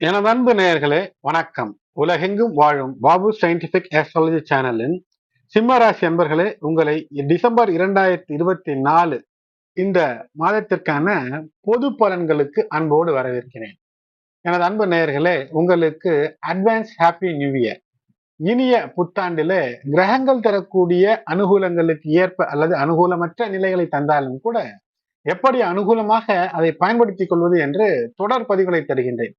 எனது அன்பு நேயர்களே வணக்கம். உலகெங்கும் வாழும் பாபு சயின்டிபிக் ஆஸ்ட்ராலஜி சேனலின் சிம்மராசி அன்பர்களே உங்களை டிசம்பர் இரண்டாயிரத்தி இருபத்தி நாலு இந்த மாதத்திற்கான பொது பலன்களுக்கு அன்போடு வரவேற்கிறேன். எனது அன்பு நேயர்களே உங்களுக்கு அட்வான்ஸ் ஹாப்பி நியூ இயர் இனிய புத்தாண்டிலே கிரகங்கள் தரக்கூடிய அனுகூலங்களுக்கு ஏற்ப அல்லது அனுகூலமற்ற நிலைகளை தந்தாலும் கூட எப்படி அனுகூலமாக அதை பயன்படுத்திக் கொள்வது என்று தொடர் பதிவுகளை தருகின்றேன்.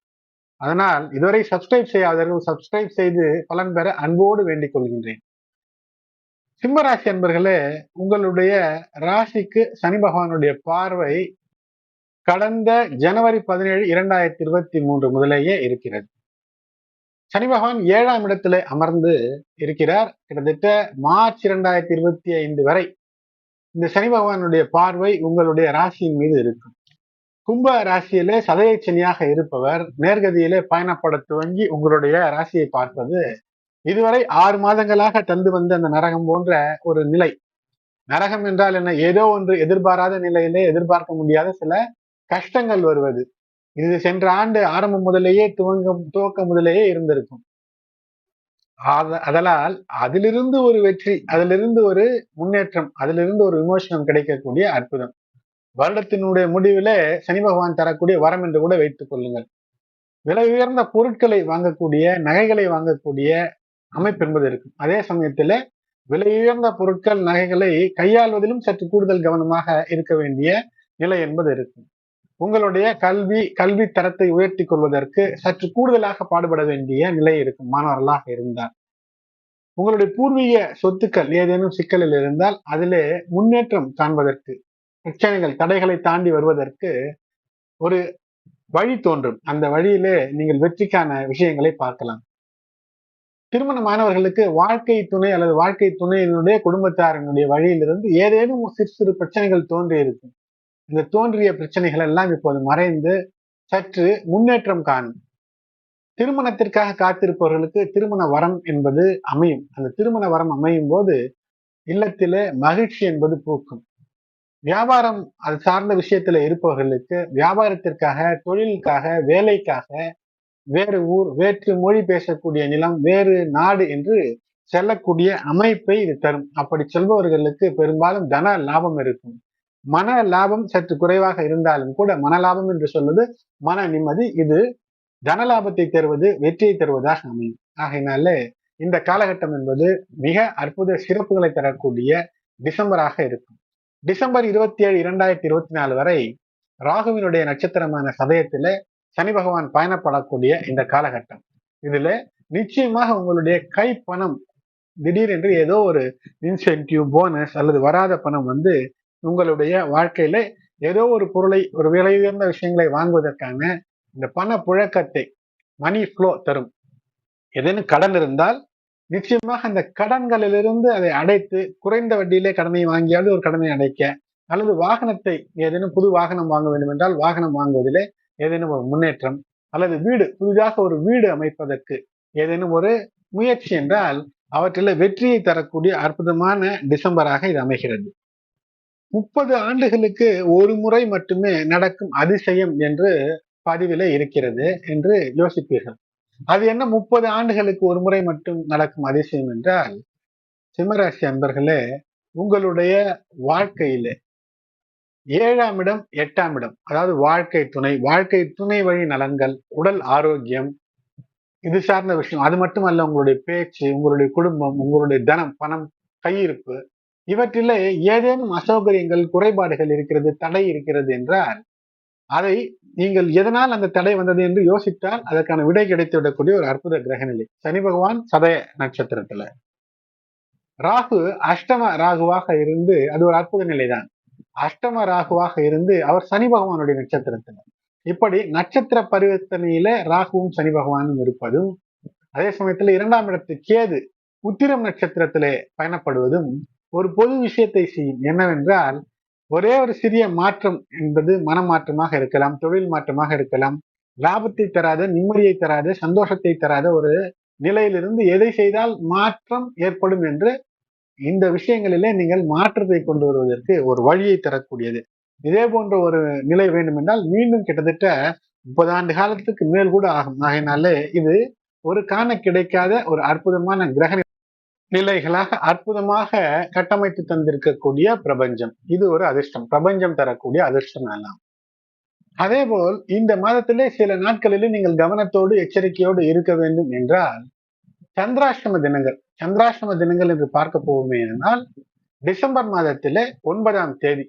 அதனால் இதுவரை சப்ஸ்கிரைப் செய்யாதவர்கள் சப்ஸ்கிரைப் செய்து பலன் பெற அன்போடு வேண்டிக் கொள்கின்றேன். சிம்மராசி அன்பர்களே உங்களுடைய ராசிக்கு சனி பகவானுடைய பார்வை கடந்த ஜனவரி பதினேழு இரண்டாயிரத்தி இருபத்தி மூன்று முதலேயே இருக்கிறது. சனி பகவான் ஏழாம் இடத்துல அமர்ந்து இருக்கிறார். கிட்டத்தட்ட மார்ச் இரண்டாயிரத்தி இருபத்தி ஐந்து வரை இந்த சனி பகவானுடைய பார்வை உங்களுடைய ராசியின் மீது இருக்கும். கும்ப ராசியிலே சதய சனியாக இருப்பவர் நேர்கதியிலே பயணப்பட துவங்கி உங்களுடைய ராசியை பார்ப்பது இதுவரை ஆறு மாதங்களாக தந்து வந்த அந்த நரகம் போன்ற ஒரு நிலை. நரகம் என்றால் என்ன? ஏதோ ஒன்று எதிர்பாராத நிலையிலே எதிர்பார்க்க முடியாத சில கஷ்டங்கள் வருவது. இது சென்ற ஆண்டு ஆரம்பம் முதலேயே துவங்கும் துவக்க முதலேயே இருந்திருக்கும். அதனால் அதிலிருந்து ஒரு வெற்றி அதிலிருந்து ஒரு முன்னேற்றம் அதிலிருந்து ஒரு விமோசனம் கிடைக்கக்கூடிய அற்புதம். வருடத்தினுடைய முடிவிலே சனி பகவான் தரக்கூடிய வரம் என்று கூட வைத்துக் கொள்ளுங்கள். விலை உயர்ந்த பொருட்களை வாங்கக்கூடிய நகைகளை வாங்கக்கூடிய அமைப்பு என்பது இருக்கும். அதே சமயத்துல விலை உயர்ந்த பொருட்கள் நகைகளை கையாள்வதிலும் சற்று கூடுதல் கவனமாக இருக்க வேண்டிய நிலை என்பது இருக்கும். உங்களுடைய கல்வி கல்வி தரத்தை உயர்த்தி கொள்வதற்கு சற்று கூடுதலாக பாடுபட வேண்டிய நிலை இருக்கும். மாணவர்களாக இருந்தால். உங்களுடைய பூர்வீக சொத்துக்கள் ஏதேனும் சிக்கலில் இருந்தால் அதிலே முன்னேற்றம் காண்பதற்கு பிரச்சனைகள் தடைகளை தாண்டி வருவதற்கு ஒரு வழி தோன்றும். அந்த வழியிலே நீங்கள் வெற்றிக்கான விஷயங்களை பார்க்கலாம். திருமணமானவர்களுக்கு வாழ்க்கை துணை அல்லது வாழ்க்கை துணையினுடைய குடும்பத்தாரினுடைய வழியிலிருந்து ஏதேனும் சிறு சிறு பிரச்சனைகள் தோன்றி இருக்கும். இந்த தோன்றிய பிரச்சனைகள் எல்லாம் இப்போது மறைந்து சற்று முன்னேற்றம் காணும். திருமணத்திற்காக காத்திருப்பவர்களுக்கு திருமண வரம் என்பது அமையும். அந்த திருமண வரம் அமையும் போது இல்லத்திலே மகிழ்ச்சி என்பது பூக்கும். வியாபாரம் அது சார்ந்த விஷயத்துல இருப்பவர்களுக்கு வியாபாரத்திற்காக தொழிலுக்காக வேலைக்காக வேறு ஊர் வேற்று மொழி பேசக்கூடிய நிலம் வேறு நாடு என்று செல்லக்கூடிய அமைப்பை இது தரும். அப்படி செல்பவர்களுக்கு பெரும்பாலும் தன லாபம் இருக்கும். மன லாபம் சற்று குறைவாக இருந்தாலும் கூட மன லாபம் என்று சொல்வது மன நிம்மதி. இது தன லாபத்தை தருவது வெற்றியை தருவதாக அமையும். ஆகையினால இந்த காலகட்டம் என்பது மிக அற்புத சிறப்புகளை தரக்கூடிய டிசம்பராக இருக்கும். டிசம்பர் இருபத்தி ஏழு இரண்டாயிரத்தி இருபத்தி நாலு வரை ராகுவினுடைய நட்சத்திரமான சதயத்தில் சனி பகவான் பயணப்படக்கூடிய இந்த காலகட்டம். இதுல நிச்சயமாக உங்களுடைய கை பணம் திடீரென்று ஏதோ ஒரு இன்சென்டிவ் போனஸ் அல்லது வராத பணம் வந்து உங்களுடைய வாழ்க்கையில ஏதோ ஒரு பொருளை ஒரு விலை உயர்ந்த விஷயங்களை வாங்குவதற்கான இந்த பண புழக்கத்தை மணி ஃப்ளோ தரும். ஏதேனும் கடன் இருந்தால் நிச்சயமாக அந்த கடன்களிலிருந்து அதை அடைத்து குறைந்த வட்டியிலே கடனை வாங்கியாவது ஒரு கடனை அடைக்க அல்லது வாகனத்தை ஏதேனும் புது வாகனம் வாங்க வேண்டும் என்றால் வாகனம் வாங்குவதிலே ஏதேனும் ஒரு முன்னேற்றம் அல்லது வீடு புதிதாக ஒரு வீடு அமைப்பதற்கு ஏதேனும் ஒரு முயற்சி என்றால் அவற்றில் வெற்றியை தரக்கூடிய அற்புதமான டிசம்பராக இது அமைகிறது. முப்பது ஆண்டுகளுக்கு ஒரு முறை மட்டுமே நடக்கும் அதிசயம் என்று பதிவில இருக்கிறது என்று யோசிப்பீர்கள். அது என்ன முப்பது ஆண்டுகளுக்கு ஒரு முறை மட்டும் நடக்கும் அதிசயம் என்றால் சிம்மராசி அன்பர்களே உங்களுடைய வாழ்க்கையில ஏழாம் இடம் எட்டாம் இடம் அதாவது வாழ்க்கை துணை வாழ்க்கை துணை வழி நலன்கள் உடல் ஆரோக்கியம் இது சார்ந்த விஷயம். அது மட்டுமல்ல உங்களுடைய பேச்சு உங்களுடைய குடும்பம் உங்களுடைய தனம் பணம் கையிருப்பு இவற்றிலே ஏதேனும் அசௌகரியங்கள் குறைபாடுகள் இருக்கிறது தடை இருக்கிறது என்றால் அதை நீங்கள் எதனால் அந்த தடை வந்தது என்று யோசித்தால் அதற்கான விடை கிடைத்து விடக்கூடிய ஒரு அற்புத கிரகநிலை. சனி பகவான் சதய நட்சத்திரத்துல. ராகு அஷ்டம ராகுவாக இருந்து அது ஒரு அற்புத நிலைதான். அஷ்டம ராகுவாக இருந்து அவர் சனி பகவானுடைய நட்சத்திரத்துல. இப்படி நட்சத்திர பரிவர்த்தனையில ராகுவும் சனி பகவானும் இருப்பதும் அதே சமயத்துல இரண்டாம் இடத்து கேது உத்திரம் நட்சத்திரத்திலே பயணப்படுவதும் ஒரு பொது விஷயத்தை செய்யும். என்னவென்றால் ஒரே ஒரு சிறிய மாற்றம் என்பது மனமாற்றமாக இருக்கலாம் தொழில் மாற்றமாக இருக்கலாம். லாபத்தை தராத நிம்மதியை தராத சந்தோஷத்தை தராத ஒரு நிலையிலிருந்து எதை செய்தால் மாற்றம் ஏற்படும் என்று இந்த விஷயங்களிலே நீங்கள் மாற்றத்தை கொண்டு வருவதற்கு ஒரு வழியை தரக்கூடியது. இதே போன்ற ஒரு நிலை வேண்டும் என்றால் மீண்டும் கிட்டத்தட்ட முப்பது ஆண்டு காலத்துக்கு மேல் கூட ஆகும். ஆகினாலே இது ஒரு காண கிடைக்காத ஒரு அற்புதமான கிரக நிலைகளாக அற்புதமாக கட்டமைத்து தந்திருக்கக்கூடிய பிரபஞ்சம். இது ஒரு அதிர்ஷ்டம். பிரபஞ்சம் தரக்கூடிய அதிர்ஷ்டம் எல்லாம். அதே போல் இந்த மாதத்திலே சில நாட்களிலே நீங்கள் கவனத்தோடு எச்சரிக்கையோடு இருக்க வேண்டும் என்றால் சந்திராஷ்டம தினங்கள். சந்திராஷ்டம தினங்கள் என்று பார்க்க போவோமே என்றால் டிசம்பர் மாதத்திலே ஒன்பதாம் தேதி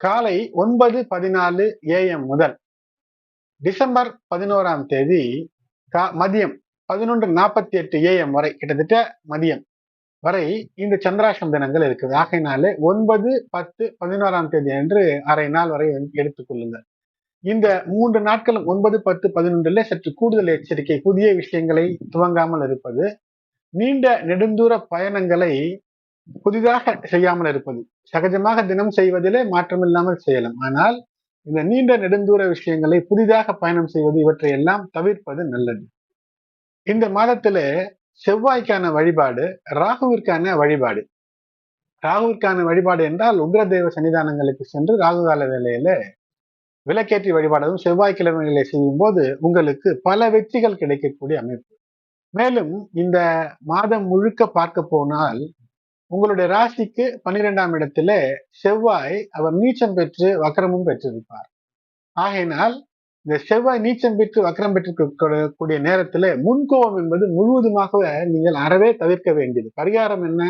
காலை ஒன்பது பதினாலு ஏஎம் முதல் டிசம்பர் பதினோராம் தேதி மதியம் பதினொன்று நாற்பத்தி எட்டு ஏஎம் வரை கிட்டத்தட்ட மதியம் வரை இந்த சந்திராஷ்டம் தினங்கள் இருக்குது. ஆகையினாலே ஒன்பது பத்து பதினோராம் தேதி என்று அரை நாள் வரை எடுத்துக்கொள்ளுங்கள் இந்த மூன்று நாட்களும் ஒன்பது பத்து பதினொன்றுல சற்று கூடுதல் எச்சரிக்கை புதிய விஷயங்களை துவங்காமல் இருப்பது நீண்ட நெடுந்தூர பயணங்களை புதிதாக செய்யாமல் இருப்பது சகஜமாக தினம் செய்வதிலே மாற்றமில்லாமல் செய்யலாம். ஆனால் இந்த நீண்ட நெடுந்தூர விஷயங்களை புதிதாக பயணம் செய்வது இவற்றை எல்லாம் தவிர்ப்பது நல்லது. இந்த மாதத்திலே செவ்வாய்க்கான வழிபாடு ராகுவிற்கான வழிபாடு. ராகுவிற்கான வழிபாடு என்றால் உக்ரதேவ சன்னிதானங்களுக்கு சென்று ராகுகால வேலையில விளக்கேற்றி வழிபாடதும் செவ்வாய்க்கிழமைகளை செய்யும் போது உங்களுக்கு பல வெற்றிகள் கிடைக்கக்கூடிய அமைப்பு. மேலும் இந்த மாதம் முழுக்க பார்க்க போனால் உங்களுடைய ராசிக்கு பன்னிரெண்டாம் இடத்துல செவ்வாய் அவர் நீச்சம் பெற்று வக்கரமும் பெற்றிருப்பார். ஆகையினால் இந்த செவ்வாய் நீச்சம் பெற்று வக்கரம் பெற்றிருக்கக்கூடிய நேரத்துல முன்கோபம் என்பது முழுவதுமாக நீங்கள் அறவே தவிர்க்க வேண்டியது. பரிகாரம் என்ன?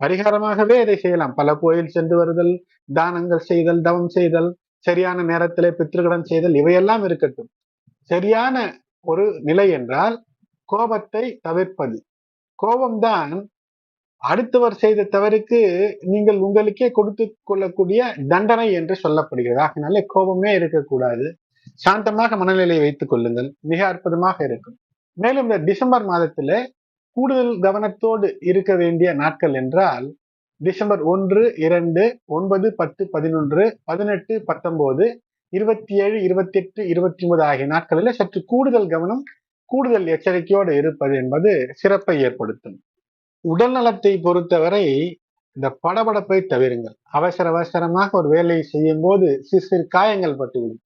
பரிகாரமாகவே இதை செய்யலாம். பல கோயில் சென்று வருதல் தானங்கள் செய்தல் தவம் செய்தல் சரியான நேரத்திலே பித்திருக்கடன் செய்தல் இவையெல்லாம் இருக்கட்டும். சரியான ஒரு நிலை என்றால் கோபத்தை தவிர்ப்பது. கோபம்தான் அடுத்தவர் செய்த தவறுக்கு நீங்கள் உங்களுக்கே கொடுத்து கொள்ளக்கூடிய தண்டனை என்று சொல்லப்படுகிறது. ஆகினாலே கோபமே இருக்கக்கூடாது. சாந்தமாக மனநிலையை வைத்துக் கொள்ளுங்கள். மிக அற்புதமாக இருக்கும். மேலும் இந்த டிசம்பர் மாதத்துல கூடுதல் கவனத்தோடு இருக்க வேண்டிய நாட்கள் என்றால் டிசம்பர் ஒன்று இரண்டு ஒன்பது பத்து பதினொன்று பதினெட்டு பத்தொன்பது இருபத்தி ஏழு இருபத்தி எட்டு இருபத்தி ஒன்பது ஆகிய நாட்களில் சற்று கூடுதல் கவனம் கூடுதல் எச்சரிக்கையோடு இருப்பது என்பது சிறப்பை ஏற்படுத்தும். உடல் நலத்தை பொறுத்தவரை இந்த படபடப்பை தவிருங்கள். அவசர அவசரமாக ஒரு வேலையை செய்யும் போது சிறு சிறு காயங்கள் பட்டுவிடும்.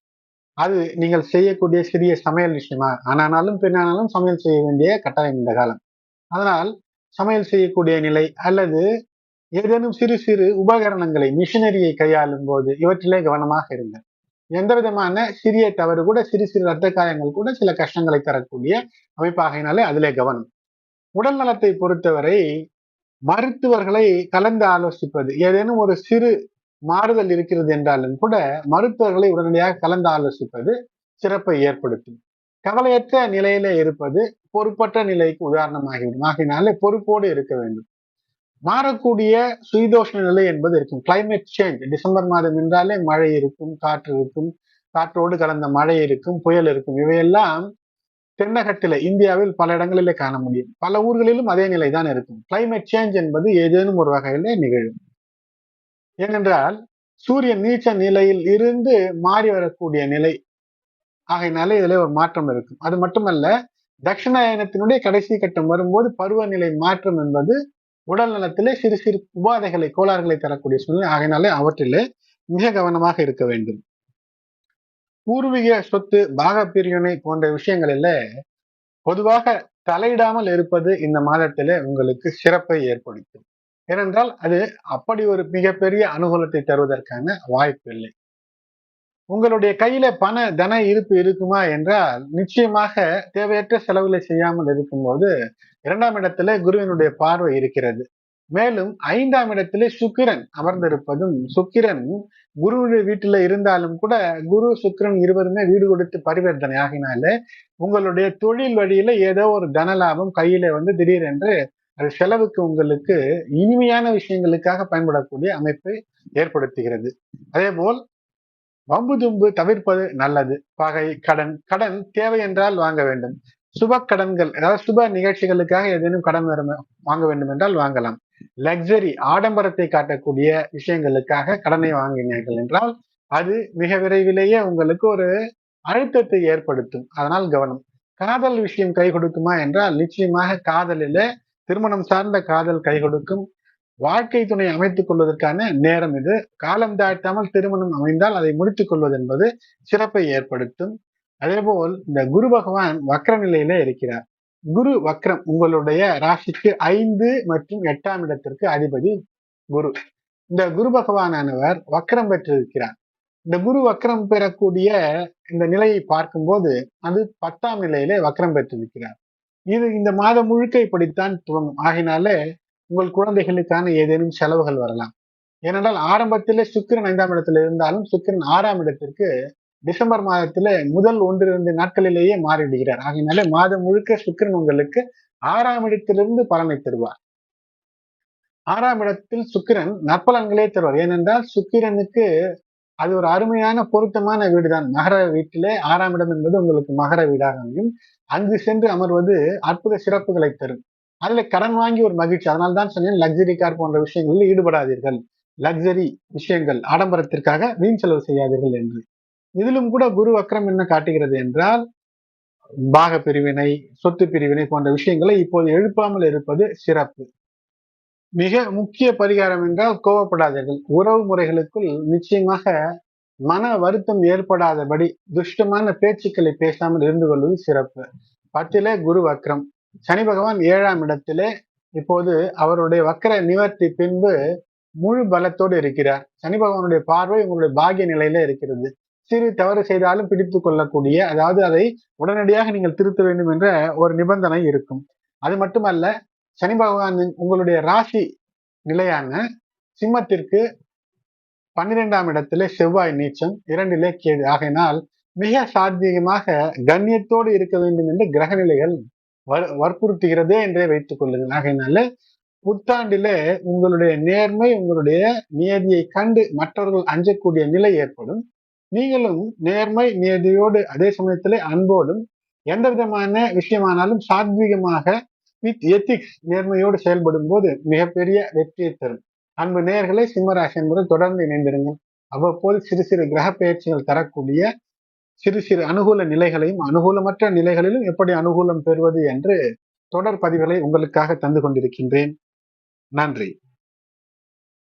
அது நீங்கள் செய்யக்கூடிய சிறிய சமையல் விஷயமா? ஆனாலும் பெண்ணானாலும் சமையல் செய்ய வேண்டிய கட்டாயம் இந்த காலம். அதனால் சமையல் செய்யக்கூடிய நிலை அல்லது ஏதேனும் சிறு சிறு உபகரணங்களை மிஷினரியை கையாளும் போது இவற்றிலே கவனமாக இருங்கள். எந்த விதமான சிறிய தவறு கூட சிறு சிறு ரத்த காயங்கள் கூட சில கஷ்டங்களை தரக்கூடிய அமைப்பாகினாலே அதிலே கவனம். உடல் நலத்தை பொறுத்தவரை மருத்துவர்களை கலந்து ஆலோசிப்பது ஏதேனும் ஒரு சிறு மாறுதல் இருக்கிறது என்றாலும் கூட மருத்துவர்களை உடனடியாக கலந்து ஆலோசிப்பது சிறப்பை ஏற்படுத்தும். கவலையற்ற நிலையில இருப்பது பொறுப்பற்ற நிலைக்கு உதாரணமாகிவிடும். ஆகினாலே பொறுப்போடு இருக்க வேண்டும். மாறக்கூடிய சுயதோஷ நிலை என்பது இருக்கும். கிளைமேட் சேஞ்ச் டிசம்பர் மாதம் என்றாலே மழை இருக்கும் காற்று இருக்கும் காற்றோடு கலந்த மழை இருக்கும் புயல் இருக்கும். இவையெல்லாம் தென்னகத்தில இந்தியாவில் பல இடங்களிலே காண முடியும். பல ஊர்களிலும் அதே நிலை தான் இருக்கும். கிளைமேட் சேஞ்ச் என்பது ஏதேனும் ஒரு வகையிலே நிகழும். ஏனென்றால் சூரியன் நீச்ச நிலையில் இருந்து மாறி வரக்கூடிய நிலை. ஆகையினால இதுல ஒரு மாற்றம் இருக்கும். அது மட்டுமல்ல தட்சிணாயனத்தினுடைய கடைசி கட்டம் வரும்போது பருவநிலை மாற்றம் என்பது உடல் நலத்திலே சிறு சிறு உபாதைகளை கோளாறுகளை தரக்கூடிய சூழ்நிலை. ஆகையினாலே அவற்றிலே மிக கவனமாக இருக்க வேண்டும். பூர்வீக சொத்து பாக பிரிவினை போன்ற விஷயங்களில பொதுவாக தலையிடாமல் இருப்பது இந்த மாதத்திலே உங்களுக்கு சிறப்பை ஏற்படுத்தும். ஏனென்றால் அது அப்படி ஒரு மிகப்பெரிய அனுகூலத்தை தருவதற்கான வாய்ப்பு இல்லை. உங்களுடைய கையில பண தன இருப்பு இருக்குமா என்றால் நிச்சயமாக தேவையற்ற செலவுகளை செய்யாமல் இருக்கும்போது இரண்டாம் இடத்துல குருவினுடைய பார்வை இருக்கிறது. மேலும் ஐந்தாம் இடத்திலே சுக்கிரன் அமர்ந்திருப்பதும் சுக்கிரன் குருவுடைய வீட்டுல இருந்தாலும் கூட குரு சுக்கிரன் இருவருமே வீடு கொடுத்து பரிவர்த்தனை ஆகினால உங்களுடைய தொழில் வழியில ஏதோ ஒரு தன லாபம் கையில வந்து திடீரென்று செலவுக்கு உங்களுக்கு இனிமையான விஷயங்களுக்காக பயன்படக்கூடிய அமைப்பை ஏற்படுத்துகிறது. அதே போல் வம்பு தும்பு தவிர்ப்பது நல்லது. பகை கடன் கடன் தேவை என்றால் வாங்க வேண்டும். சுப கடன்கள் அதாவது சுப நிகழ்ச்சிகளுக்காக ஏதேனும் கடன் வாங்க வேண்டும் என்றால் வாங்கலாம். லக்ஸரி ஆடம்பரத்தை காட்டக்கூடிய விஷயங்களுக்காக கடனை வாங்கினீர்கள் என்றால் அது மிக விரைவிலேயே உங்களுக்கு ஒரு அழுத்தத்தை ஏற்படுத்தும். அதனால் கவனம். காதல் விஷயம் கை கொடுக்குமா என்றால் நிச்சயமாக காதலில திருமணம் சார்ந்த காதல் கை கொடுக்கும். வாழ்க்கை துணை அமைத்துக் கொள்வதற்கான நேரம் இது. காலம் தாழ்த்தாமல் திருமணம் அமைந்தால் அதை முடித்துக் கொள்வது என்பது சிறப்பை ஏற்படுத்தும். அதேபோல் இந்த குரு பகவான் வக்ர நிலையில இருக்கிறார். குரு வக்ரம் உங்களுடைய ராசிக்கு ஐந்து மற்றும் எட்டாம் இடத்திற்கு அதிபதி குரு. இந்த குரு பகவானவர் வக்ரம் பெற்றிருக்கிறார். இந்த குரு வக்ரம் பெறக்கூடிய இந்த நிலையை பார்க்கும்போது அது பத்தாம் நிலையிலே வக்ரம் பெற்றிருக்கிறார். இது இந்த மாதம் முழுக்க இப்படித்தான் துவங்கும். ஆகினாலே உங்கள் குழந்தைகளுக்கான ஏதேனும் செலவுகள் வரலாம். ஏனென்றால் ஆரம்பத்திலே சுக்கிரன் ஐந்தாம் இடத்துல இருந்தாலும் சுக்கிரன் ஆறாம் இடத்திற்கு டிசம்பர் மாதத்துல முதல் ஒன்றிரண்டு நாட்களிலேயே மாறிவிடுகிறார். ஆகினாலே மாதம் முழுக்க சுக்கிரன் உங்களுக்கு ஆறாம் இடத்திலிருந்து பலனை தருவார். ஆறாம் இடத்தில் சுக்கிரன் நற்பலன்களே தருவார். ஏனென்றால் சுக்கிரனுக்கு அது ஒரு அருமையான பொருத்தமான வீடு தான் மகர வீட்டிலே ஆறாம் இடம் என்பது உங்களுக்கு மகர வீடாக அமையும். அங்கு சென்று அமர்வது அற்புத சிறப்புகளை தரும். அதுல கடன் வாங்கி ஒரு மகிழ்ச்சி. அதனால்தான் சொன்னேன் லக்ஸரி கார் போன்ற விஷயங்களில் ஈடுபடாதீர்கள். லக்ஸரி விஷயங்கள் ஆடம்பரத்திற்காக வீண் செலவு செய்யாதீர்கள் என்று. இதிலும் கூட குரு வக்ரம் என்ன காட்டுகிறது என்றால் பாக பிரிவினை சொத்து பிரிவினை போன்ற விஷயங்களை இப்போது எழுப்பாமல் இருப்பது சிறப்பு. மிக முக்கிய பரிகாரம் என்றால் கோவப்படாதீர்கள். உறவு முறைகளுக்குள் நிச்சயமாக மன வருத்தம் ஏற்படாதபடி துஷ்டமான பேச்சுக்களை பேசாமல் இருந்து கொள்வது சிறப்பு. பத்திலே குரு வக்ரம். சனி பகவான் ஏழாம் இடத்திலே இப்போது அவருடைய வக்கர நிவர்த்தி பின்பு முழு பலத்தோடு இருக்கிறார். சனி பகவானுடைய பார்வை உங்களுடைய பாகிய நிலையில இருக்கிறது. சிறு தவறு செய்தாலும் பிடித்து கொள்ளக்கூடிய அதாவது அதை உடனடியாக நீங்கள் திருத்த வேண்டும் என்ற ஒரு நிபந்தனை இருக்கும். அது மட்டுமல்ல சனி பகவான் உங்களுடைய ராசி நிலையான சிம்மத்திற்கு பன்னிரெண்டாம் இடத்திலே செவ்வாய் நீச்சம் இரண்டிலே கேது. ஆகையினால் மிக சாத்தியமாக கண்ணியத்தோடு இருக்க வேண்டும் என்று கிரக நிலைகள் வற்புறுத்துகிறதே என்றே வைத்துக் கொள்ளுங்கள். ஆகையினால புத்தாண்டிலே உங்களுடைய நேர்மை உங்களுடைய நியதியை கண்டு மற்றவர்கள் அஞ்சக்கூடிய நிலை ஏற்படும். நீங்களும் நேர்மை நியதியோடு அதே சமயத்திலே அன்போடும் எந்த விதமான விஷயமானாலும் சாத்வீகமாக வித் எத்திக்ஸ் நேர்மையோடு செயல்படும் போது மிகப்பெரிய வெற்றியை தரும். அன்பு நேர்களை சிம்மராசி என்பது தொடர்ந்து இணைந்திருங்கள். அவ்வப்போது சிறு சிறு கிரக பயிற்சிகள் தரக்கூடிய சிறு சிறு அனுகூல நிலைகளையும் அனுகூலமற்ற நிலைகளிலும் எப்படி அனுகூலம் பெறுவது என்று தொடர் பதிவுகளை உங்களுக்காக தந்து கொண்டிருக்கின்றேன். நன்றி.